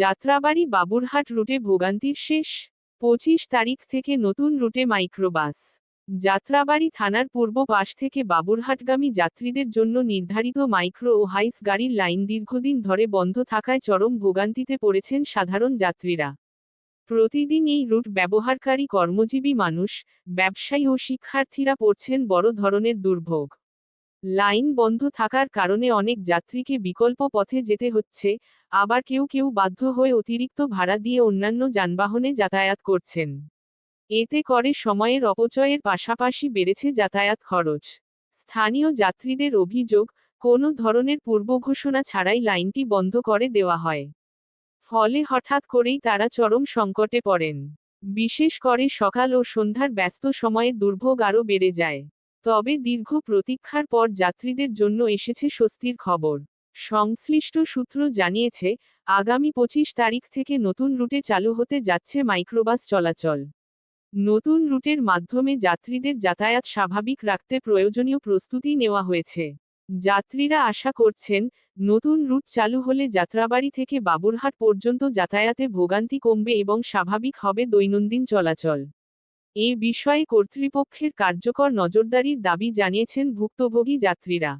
যাত্রাবাড়ি বাবুরহাট রুটে ভোগান্তির শেষ পঁচিশ তারিখ থেকে নতুন রুটে মাইক্রোবাস। যাত্রাবাড়ি থানার পূর্ব পাশ থেকে বাবুরহাটগামী যাত্রীদের জন্য নির্ধারিত মাইক্রো ও হাইস গাড়ির লাইন দীর্ঘদিন ধরে বন্ধ থাকায় চরম ভোগান্তিতে পড়েছেন সাধারণ যাত্রীরা। প্রতিদিন এই রুট ব্যবহারকারী কর্মজীবী মানুষ, ব্যবসায়ী ও শিক্ষার্থীরা পড়ছেন বড় ধরনের দুর্ভোগ। লাইন বন্ধ থাকার কারণে অনেক যাত্রীকে বিকল্প পথে যেতে হচ্ছে, আবার কেউ কেউ বাধ্য হয়ে অতিরিক্ত ভাড়া দিয়ে অন্যান্য যানবাহনে যাতায়াত করছেন। এতে করে সময়ের অপচয়ের পাশাপাশি বেড়েছে যাতায়াত খরচ। স্থানীয় যাত্রীদের অভিযোগ, কোনো ধরনের পূর্ব ঘোষণা ছাড়াই লাইনটি বন্ধ করে দেওয়া হয়। ফলে হঠাৎ করেই তারা চরম সংকটে পড়েন। বিশেষ করে সকাল ও সন্ধ্যার ব্যস্ত সময়ে দুর্ভোগ আরও বেড়ে যায়। তবে দীর্ঘ প্রতীক্ষার পর যাত্রীদের জন্য এসেছে স্বস্তির খবর। সংশ্লিষ্ট সূত্র জানিয়েছে, আগামী পঁচিশ তারিখ থেকে নতুন রুটে চালু হতে যাচ্ছে মাইক্রোবাস চলাচল। নতুন রুটের মাধ্যমে যাত্রীদের যাতায়াত স্বাভাবিক রাখতে প্রয়োজনীয় প্রস্তুতি নেওয়া হয়েছে। যাত্রীরা আশা করছেন, নতুন রুট চালু হলে যাত্রাবাড়ি থেকে বাবুরহাট পর্যন্ত যাতায়াতে ভোগান্তি কমবে এবং স্বাভাবিক হবে দৈনন্দিন চলাচল। এ বিষয়ে কর্তৃপক্ষের কার্যকর নজরদারির দাবি জানিয়েছেন ভুক্তভোগী যাত্রীরা।